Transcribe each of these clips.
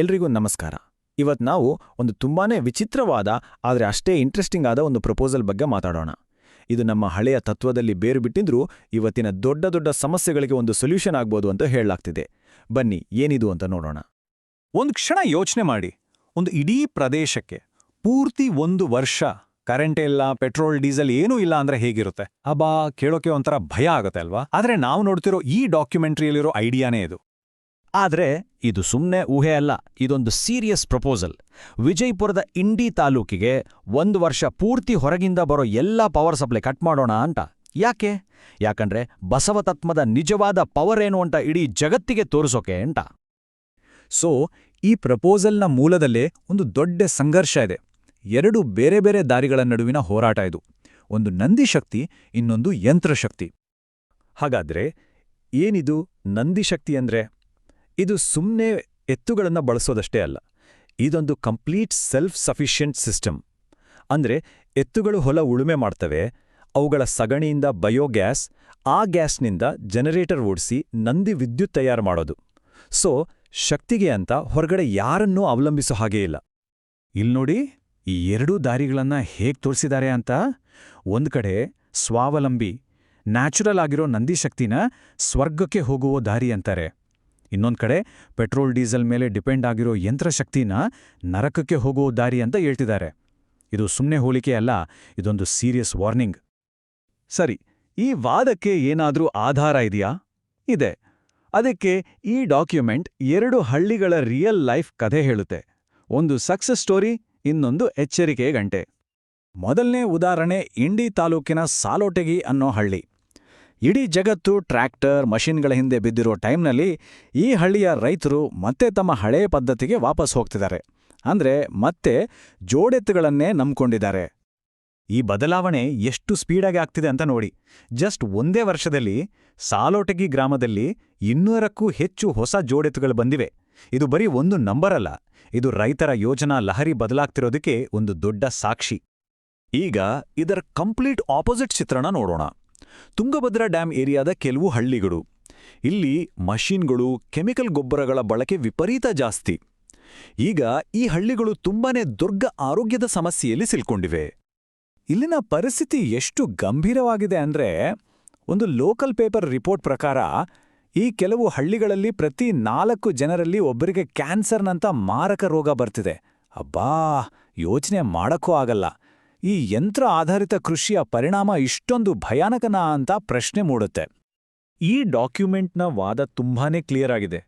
ಎಲ್ರಿಗೂ ನಮಸ್ಕಾರ. ಇವತ್ತು ನಾವು ಒಂದು ತುಂಬಾನೇ ವಿಚಿತ್ರವಾದ, ಆದರೆ ಅಷ್ಟೇ ಇಂಟ್ರೆಸ್ಟಿಂಗ್ ಆದ ಒಂದು ಪ್ರಪೋಸಲ್ ಬಗ್ಗೆ ಮಾತಾಡೋಣ. ಇದು ನಮ್ಮ ಹಳೆಯ ತತ್ವದಲ್ಲಿ ಬೇರು ಬಿಟ್ಟಿದ್ರೂ ಇವತ್ತಿನ ದೊಡ್ಡ ದೊಡ್ಡ ಸಮಸ್ಯೆಗಳಿಗೆ ಒಂದು ಸೊಲ್ಯೂಷನ್ ಆಗ್ಬೋದು ಅಂತ ಹೇಳಲಾಗ್ತಿದೆ. ಬನ್ನಿ, ಏನಿದು ಅಂತ ನೋಡೋಣ. ಒಂದು ಕ್ಷಣ ಯೋಚನೆ ಮಾಡಿ. ಒಂದು ಇಡೀ ಪ್ರದೇಶಕ್ಕೆ ಪೂರ್ತಿ ಒಂದು ವರ್ಷ ಕರೆಂಟ್ ಇಲ್ಲ ಪೆಟ್ರೋಲ್ ಡೀಸೆಲ್ ಏನೂ ಇಲ್ಲ ಅಂದ್ರೆ ಹೇಗಿರುತ್ತೆ? ಅಬ್ಬಾ, ಕೇಳೋಕೆ ಒಂಥರ ಭಯ ಆಗುತ್ತೆ ಅಲ್ವಾ? ಆದರೆ ನಾವು ನೋಡ್ತಿರೋ ಈ ಡಾಕ್ಯುಮೆಂಟ್ರಿಯಲ್ಲಿರೋ ಐಡಿಯಾನೇ ಇದು. ಆದ್ರೆ ಇದು ಸುಮ್ಮನೆ ಊಹೆ ಅಲ್ಲ, ಇದೊಂದು ಸೀರಿಯಸ್ ಪ್ರಪೋಸಲ್ ವಿಜಯಪುರದ ಇಂಡಿ ತಾಲೂಕಿಗೆ ಒಂದು ವರ್ಷ ಪೂರ್ತಿ ಹೊರಗಿಂದ ಬರೋ ಎಲ್ಲ ಪವರ್ ಸಪ್ಲೈ ಕಟ್ ಮಾಡೋಣ ಅಂತ. ಯಾಕೆ? ಯಾಕಂದ್ರೆ ಬಸವತತ್ಮದ ನಿಜವಾದ ಪವರ್ ಏನು ಅಂತ ಇಡೀ ಜಗತ್ತಿಗೆ ತೋರಿಸೋಕೆ ಅಂತ. ಸೊ ಈ ಪ್ರಪೋಸಲ್ನ ಮೂಲದಲ್ಲೇ ಒಂದು ದೊಡ್ಡ ಸಂಘರ್ಷ ಇದೆ. ಎರಡು ಬೇರೆ ಬೇರೆ ದಾರಿಗಳ ನಡುವಿನ ಹೋರಾಟ ಇದು. ಒಂದು ನಂದಿಶಕ್ತಿ ಇನ್ನೊಂದು ಯಂತ್ರಶಕ್ತಿ ಹಾಗಾದ್ರೆ ಏನಿದು ನಂದಿಶಕ್ತಿ ಅಂದ್ರೆ? ಇದು ಸುಮ್ಮನೆ ಎತ್ತುಗಳನ್ನು ಬಳಸೋದಷ್ಟೇ ಅಲ್ಲ. ಇದೊಂದು ಕಂಪ್ಲೀಟ್ ಸೆಲ್ಫ್ ಸಫಿಷಿಯೆಂಟ್ ಸಿಸ್ಟಮ್. ಅಂದ್ರೆ ಎತ್ತುಗಳು ಹೊಲ ಉಳುಮೆ ಮಾಡ್ತವೆ, ಅವುಗಳ ಸಗಣಿಯಿಂದ ಬಯೋಗ್ಯಾಸ್ ಆ ಗ್ಯಾಸ್ನಿಂದ ಜನರೇಟರ್ ಓಡಿಸಿ ನಂದಿ ವಿದ್ಯುತ್ ತಯಾರು ಮಾಡೋದು. ಸೊ, ಶಕ್ತಿಗೆ ಅಂತ ಹೊರಗಡೆ ಯಾರನ್ನೂ ಅವಲಂಬಿಸೋ ಹಾಗೇ ಇಲ್ಲ. ಇಲ್ನೋಡಿ ಈ ಎರಡೂ ದಾರಿಗಳನ್ನ ಹೇಗೆ ತೋರಿಸಿದ್ದಾರೆ ಅಂತ. ಒಂದು ಕಡೆ ಸ್ವಾವಲಂಬಿ, ನ್ಯಾಚುರಲ್ ಆಗಿರೋ ನಂದಿ ಶಕ್ತಿನ ಸ್ವರ್ಗಕ್ಕೆ ಹೋಗುವ ದಾರಿ ಅಂತಾರೆ. ಇನ್ನೊಂದ್ ಕಡೆ ಪೆಟ್ರೋಲ್, ಡೀಸೆಲ್ ಮೇಲೆ ಡಿಪೆಂಡ್ ಆಗಿರೋ ಯಂತ್ರಶಕ್ತಿನ ನರಕಕ್ಕೆ ಹೋಗೋ ದಾರಿ ಅಂತ ಹೇಳ್ತಿದ್ದಾರೆ. ಇದು ಸುಮ್ಮನೆ ಹೋಲಿಕೆ ಅಲ್ಲ, ಇದೊಂದು ಸೀರಿಯಸ್ ವಾರ್ನಿಂಗ್. ಸರಿ, ಈ ವಾದಕ್ಕೆ ಏನಾದರೂ ಆಧಾರ ಇದೆಯಾ? ಇದೆ. ಅದಕ್ಕೆ ಈ ಡಾಕ್ಯುಮೆಂಟ್ ಎರಡು ಹಳ್ಳಿಗಳ ರಿಯಲ್ ಲೈಫ್ ಕಥೆ ಹೇಳುತ್ತೆ. ಒಂದು ಸಕ್ಸಸ್ ಸ್ಟೋರಿ, ಇನ್ನೊಂದು ಎಚ್ಚರಿಕೆ ಗಂಟೆ. ಮೊದಲನೇ ಉದಾಹರಣೆ ಇಂಡಿ ತಾಲೂಕಿನ ಸಾಲೋಟೆಗಿ ಅನ್ನೋ ಹಳ್ಳಿ. ಇಡೀ ಜಗತ್ತು ಟ್ರ್ಯಾಕ್ಟರ್, ಮಷಿನ್ಗಳ ಹಿಂದೆ ಬಿದ್ದಿರೋ ಟೈಮ್ನಲ್ಲಿ ಈ ಹಳ್ಳಿಯ ರೈತರು ಮತ್ತೆ ತಮ್ಮ ಹಳೆಯ ಪದ್ಧತಿಗೆ ವಾಪಸ್ ಹೋಗ್ತಿದ್ದಾರೆ. ಅಂದ್ರೆ ಮತ್ತೆ ಜೋಡೆತ್ತುಗಳನ್ನೇ ನಂಬಿಕೊಂಡಿದ್ದಾರೆ. ಈ ಬದಲಾವಣೆ ಎಷ್ಟು ಸ್ಪೀಡಾಗಿ ಆಗ್ತಿದೆ ಅಂತ ನೋಡಿ. ಜಸ್ಟ್ ಒಂದೇ ವರ್ಷದಲ್ಲಿ ಸಾಲೋಟಗಿ ಗ್ರಾಮದಲ್ಲಿ ಇನ್ನೂರಕ್ಕೂ ಹೆಚ್ಚು ಹೊಸ ಜೋಡೆತ್ತುಗಳು ಬಂದಿವೆ. ಇದು ಬರೀ ಒಂದು ನಂಬರ್ ಅಲ್ಲ ಇದು ರೈತರ ಯೋಜನಾ ಲಹರಿ ಬದಲಾಗ್ತಿರೋದಕ್ಕೆ ಒಂದು ದೊಡ್ಡ ಸಾಕ್ಷಿ. ಈಗ ಇದರ ಕಂಪ್ಲೀಟ್ ಆಪೋಸಿಟ್ ಚಿತ್ರಣ ನೋಡೋಣ. ತುಂಗಭದ್ರಾ ಡ್ಯಾಂ ಏರಿಯಾದ ಕೆಲವು ಹಳ್ಳಿಗಳು. ಇಲ್ಲಿ ಮಷೀನ್ಗಳು, ಕೆಮಿಕಲ್ ಗೊಬ್ಬರಗಳ ಬಳಕೆ ವಿಪರೀತ ಜಾಸ್ತಿ. ಈಗ ಈ ಹಳ್ಳಿಗಳು ತುಂಬಾನೇ ದುರ್ಗ ಆರೋಗ್ಯದ ಸಮಸ್ಯೆಯಲ್ಲಿ ಸಿಲ್ಕೊಂಡಿವೆ. ಇಲ್ಲಿನ ಪರಿಸ್ಥಿತಿ ಎಷ್ಟು ಗಂಭೀರವಾಗಿದೆ ಅಂದ್ರೆ, ಒಂದು ಲೋಕಲ್ ಪೇಪರ್ ರಿಪೋರ್ಟ್ ಪ್ರಕಾರ, ಈ ಕೆಲವು ಹಳ್ಳಿಗಳಲ್ಲಿ ಪ್ರತಿ ನಾಲ್ಕು ಜನರಲ್ಲಿ ಒಬ್ಬರಿಗೆ ಕ್ಯಾನ್ಸರ್ನಂತ ಮಾರಕ ರೋಗ ಬರ್ತಿದೆ. ಅಬ್ಬಾ! ಯೋಚನೆ ಮಾಡಕ್ಕೂ ಆಗಲ್ಲ. ಈ ಯಂತ್ರ ಆಧಾರಿತ ಕೃಷಿಯ ಪರಿಣಾಮ ಇಷ್ಟೊಂದು ಭಯಾನಕನಾ ಅಂತ ಪ್ರಶ್ನೆ ಮೂಡುತ್ತೆ. ಈ ಡಾಕ್ಯುಮೆಂಟ್ನ ವಾದ ತುಂಬಾನೇ ಕ್ಲಿಯರ್ ಆಗಿದೆ.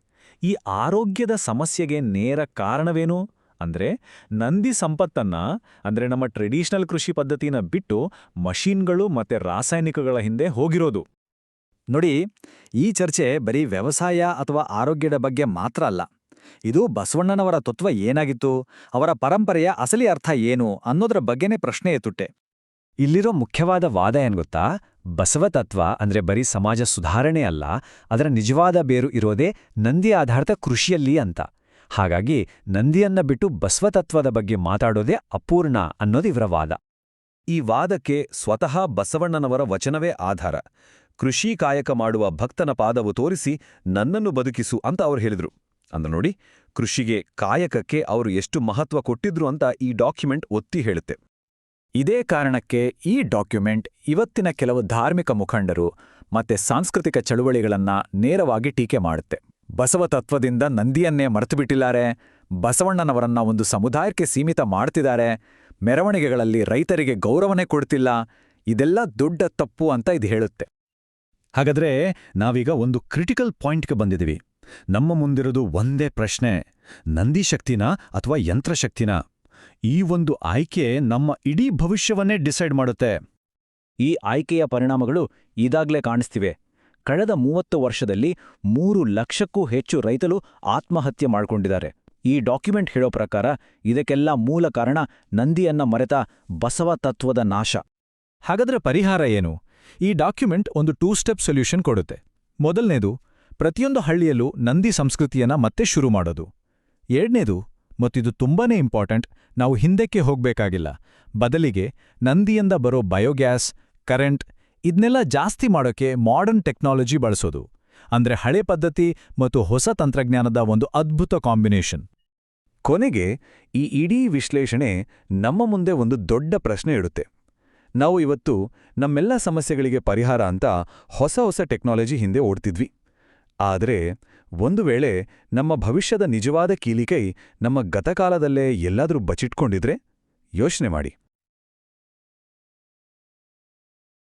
ಈ ಆರೋಗ್ಯದ ಸಮಸ್ಯೆಗೆ ನೇರ ಕಾರಣವೇನು? ಅಂದ್ರೆ ನಂದಿ ಸಂಪತ್ತನ್ನ, ಅಂದ್ರೆ ನಮ್ಮ ಟ್ರೆಡಿಷನಲ್ ಕೃಷಿ ಪದ್ಧತಿನ ಬಿಟ್ಟು ಮಷೀನ್ಗಳು ಮತ್ತೆ ರಾಸಾಯನಿಕಗಳ ಹಿಂದೆ ಹೋಗಿರೋದು. ನೋಡಿ, ಈ ಚರ್ಚೆ ಬರೀ ವ್ಯವಸಾಯ ಅಥವಾ ಆರೋಗ್ಯದ ಬಗ್ಗೆ ಮಾತ್ರ ಅಲ್ಲ. ಇದು ಬಸವಣ್ಣನವರ ತತ್ವ ಏನಾಗಿತ್ತು? ಅವರ ಪರಂಪರೆಯ ಅಸಲಿ ಅರ್ಥ ಏನು? ಅನ್ನೋದ್ರ ಬಗ್ಗೆನೇ ಪ್ರಶ್ನೆ ಎತ್ತುಟ್ಟೆ ಇಲ್ಲಿರೋ ಮುಖ್ಯವಾದ ವಾದ ಏನ್ ಗೊತ್ತಾ? ಬಸವ ತತ್ವ ಅಂದ್ರೆ ಬರೀ ಸಮಾಜ ಸುಧಾರಣೆ ಅಲ್ಲ, ಅದರ ನಿಜವಾದ ಬೇರು ಇರೋದೇ ನಂದಿ ಆಧಾರಿತ ಕೃಷಿಯಲ್ಲಿ ಅಂತ. ಹಾಗಾಗಿ ನಂದಿಯನ್ನ ಬಿಟ್ಟು ಬಸವತತ್ವದ ಬಗ್ಗೆ ಮಾತಾಡೋದೇ ಅಪೂರ್ಣ ಅನ್ನೋದು ಇವರ ವಾದ. ಈ ವಾದಕ್ಕೆ ಸ್ವತಃ ಬಸವಣ್ಣನವರ ವಚನವೇ ಆಧಾರ. ಕೃಷಿ ಕಾಯಕ ಮಾಡುವ ಭಕ್ತನ ಪಾದವು ತೋರಿಸಿ ನನ್ನನ್ನು ಬದುಕಿಸು ಅಂತ ಅವ್ರು ಹೇಳಿದ್ರು. ಅಂದ ನೋಡಿ, ಕೃಷಿಗೆ ಕಾಯಕಕ್ಕೆ ಅವರು ಎಷ್ಟು ಮಹತ್ವ ಕೊಟ್ಟಿದ್ರು ಅಂತ ಈ ಡಾಕ್ಯುಮೆಂಟ್ ಒತ್ತಿ ಹೇಳುತ್ತೆ. ಇದೇ ಕಾರಣಕ್ಕೆ ಈ ಡಾಕ್ಯುಮೆಂಟ್ ಇವತ್ತಿನ ಕೆಲವು ಧಾರ್ಮಿಕ ಮುಖಂಡರು ಮತ್ತೆ ಸಾಂಸ್ಕೃತಿಕ ಚಳುವಳಿಗಳನ್ನ ನೇರವಾಗಿ ಟೀಕೆ ಮಾಡುತ್ತೆ. ಬಸವ ತತ್ವದಿಂದ ನಂದಿಯನ್ನೇ ಮರೆತುಬಿಟ್ಟಿದ್ದಾರೆ, ಬಸವಣ್ಣನವರನ್ನ ಒಂದು ಸಮುದಾಯಕ್ಕೆ ಸೀಮಿತ ಮಾಡ್ತಿದ್ದಾರೆ, ಮೆರವಣಿಗೆಗಳಲ್ಲಿ ರೈತರಿಗೆ ಗೌರವನೇ ಕೊಡ್ತಿಲ್ಲ, ಇದೆಲ್ಲ ದೊಡ್ಡ ತಪ್ಪು ಅಂತ ಇದು ಹೇಳುತ್ತೆ. ಹಾಗಾದ್ರೆ ನಾವೀಗ ಒಂದು ಕ್ರಿಟಿಕಲ್ ಪಾಯಿಂಟ್ಗೆ ಬಂದಿದ್ದೀವಿ. ನಮ್ಮ ಮುಂದಿರೋದು ಒಂದೇ ಪ್ರಶ್ನೆ. ನಂದಿಶಕ್ತಿನಾ ಅಥವಾ ಯಂತ್ರಶಕ್ತಿನ ಈ ಒಂದು ಆಯ್ಕೆ ನಮ್ಮ ಇಡೀ ಭವಿಷ್ಯವನ್ನೇ ಡಿಸೈಡ್ ಮಾಡುತ್ತೆ. ಈ ಆಯ್ಕೆಯ ಪರಿಣಾಮಗಳು ಇದಾಗ್ಲೇ ಕಾಣಿಸ್ತಿವೆ. ಕಳೆದ ಮೂವತ್ತು ವರ್ಷದಲ್ಲಿ ಮೂರು ಲಕ್ಷಕ್ಕೂ ಹೆಚ್ಚು ರೈತರು ಆತ್ಮಹತ್ಯೆ ಮಾಡಿಕೊಂಡಿದ್ದಾರೆ. ಈ ಡಾಕ್ಯುಮೆಂಟ್ ಹೇಳೋ ಪ್ರಕಾರ ಇದಕ್ಕೆಲ್ಲ ಮೂಲ ಕಾರಣ ನಂದಿಯನ್ನ ಮರೆತ ಬಸವ ತತ್ವದ ನಾಶ. ಹಾಗಾದ್ರೆ ಪರಿಹಾರ ಏನು? ಈ ಡಾಕ್ಯುಮೆಂಟ್ ಒಂದು ಟೂ ಸ್ಟೆಪ್ ಸೊಲ್ಯೂಷನ್ ಕೊಡುತ್ತೆ. ಮೊದಲನೇದು ಪ್ರತಿಯೊಂದು ಹಳ್ಳಿಯಲ್ಲೂ ನಂದಿ ಸಂಸ್ಕೃತಿಯನ್ನ ಮತ್ತೆ ಶುರು ಮಾಡೋದು. ಎರಡನೇದು, ಮತ್ತಿದು ತುಂಬಾನೇ ಇಂಪಾರ್ಟೆಂಟ್, ನಾವು ಹಿಂದಕ್ಕೆ ಹೋಗ್ಬೇಕಾಗಿಲ್ಲ. ಬದಲಿಗೆ ನಂದಿಯಿಂದ ಬರೋ ಬಯೋಗ್ಯಾಸ್, ಕರೆಂಟ್ ಇದನ್ನೆಲ್ಲ ಜಾಸ್ತಿ ಮಾಡೋಕೆ ಮಾಡರ್ನ್ ಟೆಕ್ನಾಲಜಿ ಬಳಸೋದು. ಅಂದ್ರೆ ಹಳೆ ಪದ್ಧತಿ ಮತ್ತು ಹೊಸ ತಂತ್ರಜ್ಞಾನದ ಒಂದು ಅದ್ಭುತ ಕಾಂಬಿನೇಷನ್. ಕೊನೆಗೆ ಈ ಇಡೀ ವಿಶ್ಲೇಷಣೆ ನಮ್ಮ ಮುಂದೆ ಒಂದು ದೊಡ್ಡ ಪ್ರಶ್ನೆ ಇಡುತ್ತೆ. ನಾವು ಇವತ್ತು ನಮ್ಮೆಲ್ಲ ಸಮಸ್ಯೆಗಳಿಗೆ ಪರಿಹಾರ ಅಂತ ಹೊಸ ಹೊಸ ಟೆಕ್ನಾಲಜಿ ಹಿಂದೆ ಓಡ್ತಿದ್ವಿ. ಆದರೆ ಒಂದು ವೇಳೆ ನಮ್ಮ ಭವಿಷ್ಯದ ನಿಜವಾದ ಕೀಲಿಕೈ ನಮ್ಮ ಗತಕಾಲದಲ್ಲೇ ಎಲ್ಲಾದರೂ ಬಚಿಟ್ಕೊಂಡಿದ್ರೆ ಯೋಚನೆ ಮಾಡಿ.